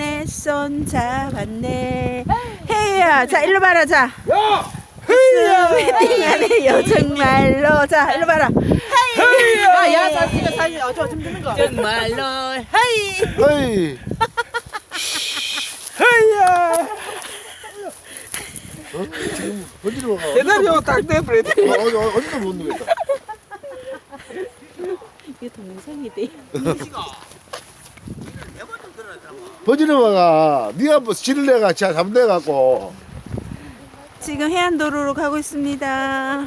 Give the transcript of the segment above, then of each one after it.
내손 잡았네. 헤이야, 자 일로 봐라, 자. 야! 웨딩하네 요 정말로. 자 일로 봐라. 헤이야! 야, 사진 찍어, 사진. 어, 저좀 듣는 거. 정말로. 헤이. 헤이 헤이야! 어? 지금 어디로 가? 대답이 딱 돼버려. 어, 어디 어디도 못 누겠다. 이게 동영상이대. 버지르마가 네가 뭐 실내가 자 잘못돼 갖고 지금 해안도로로 가고 있습니다.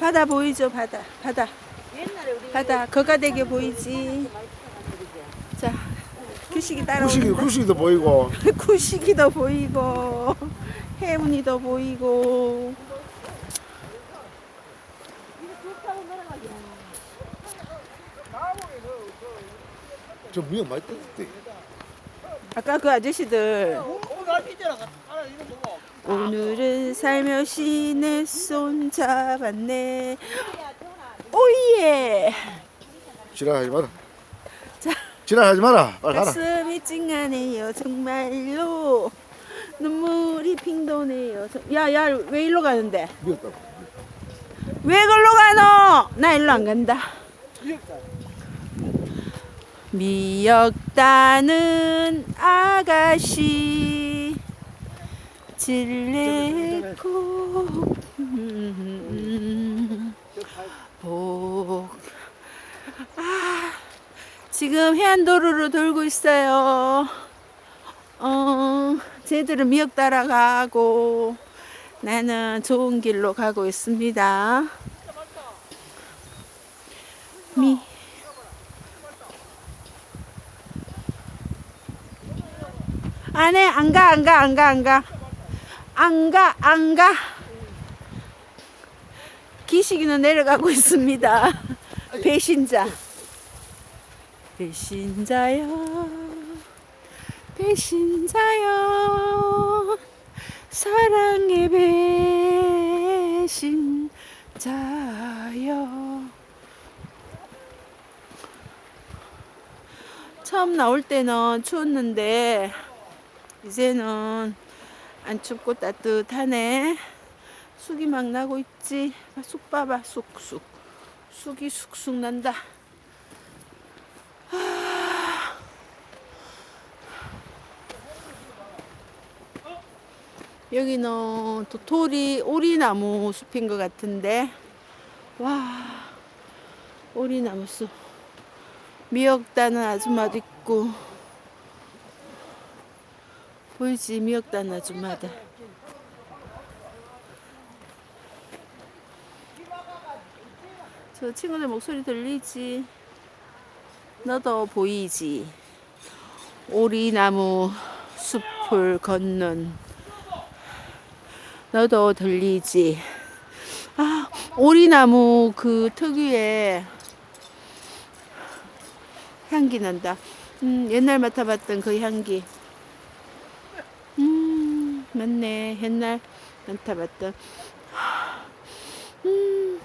바다 보이죠? 바다, 바다. 바다, 거가대교 보이지? 자, 규식이 구식이 따라오는 구식이도 보이고 구식이도 보이고 해운이도 보이고 저 무역 많이 떴대. 아까 그 아저씨들 오늘은 살며시 내 손 잡았네 오예 지랄하지 마라. 자. 지랄하지 마라. 빨리 가라. 가슴이 찡하네요 정말로 눈물이 핑 도네요 야야 왜 일로 가는데 미웠다. 왜 글로 가노 나 일로 안 간다 미 역다는 아가씨. 질레고. 음, 복. 아, 지금 해안도로로 돌고 있어요. 어, 쟤들은 미역 따라가고 나는 좋은 길로 가고 있습니다. 미 안 해 안 가 안 가 안 가 안 가. 안 가 안 가. 기식이는 내려가고 있습니다. 배신자. 배신자요. 배신자요. 사랑의 배신자요. 처음 나올 때는 추웠는데 이제는 안 춥고 따뜻하네. 쑥이 막 나고 있지. 아, 쑥 봐봐, 쑥쑥. 쑥이 쑥쑥 난다. 아. 여기는 도토리 오리나무 숲인 것 같은데 와 오리나무 숲 미역 따는 아줌마도 있고 보이지? 미역 따는 아줌마들 저 친구들 목소리 들리지? 너도 보이지? 오리나무 숲을 걷는. 너도 들리지? 아 오리나무 그 특유의 향기 난다. 음, 옛날 맡아봤던 그 향기. 음, 맞네. 옛날 맡아봤던. 음.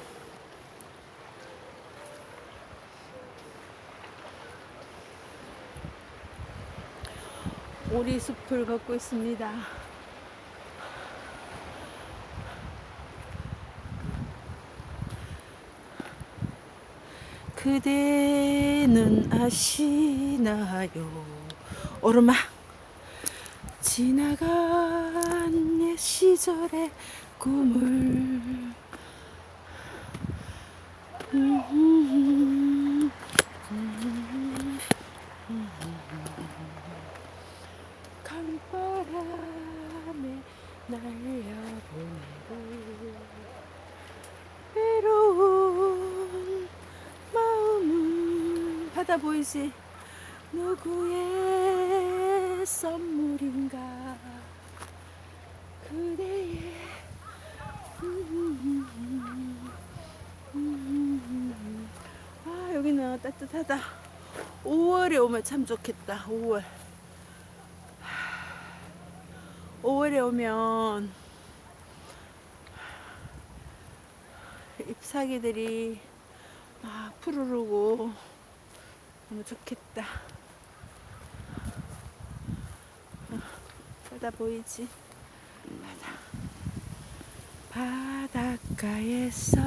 오리 숲을 걷고 있습니다. 그대는 아시나요? 오르막 지나간 옛 시절의 꿈을 강바람에 날려보내고 외로운 마음은 바다 보이지? 누구의 선물인가? 그대의 아 여기는 따뜻하다. 5월에 오면 참 좋겠다 5월. 5월에 오면 잎사귀들이 막 푸르르고 너무 좋겠다. 바다 보이지? 바다. 바닷가에서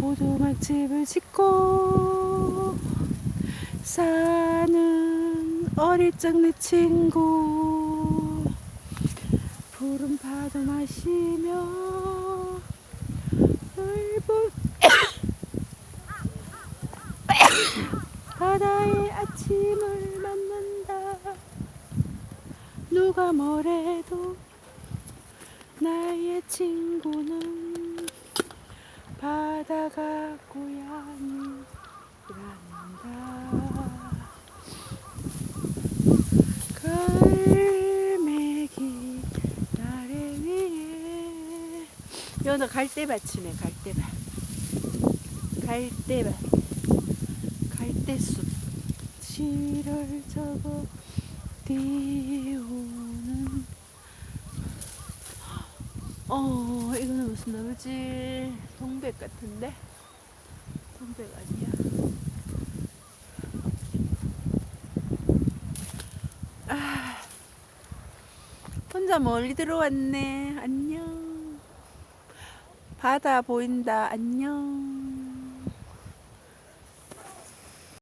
오두막집을 짓고 사는 어릴 적 내 친구 푸른 파도 마시며 넓은 바다의 아침을 만난다 누가 뭐래도 나의 친구는 바다가 고향이란다. 갈매기 나를 위해. 여기는 갈대밭이네 갈대밭. 갈대밭. 갈대숲. 시를 적어 띄우는. 어 이거는 무슨 나무지? 동백 같은데? 동백 아니야? 아 혼자 멀리 들어왔네. 안녕. 바다 보인다. 안녕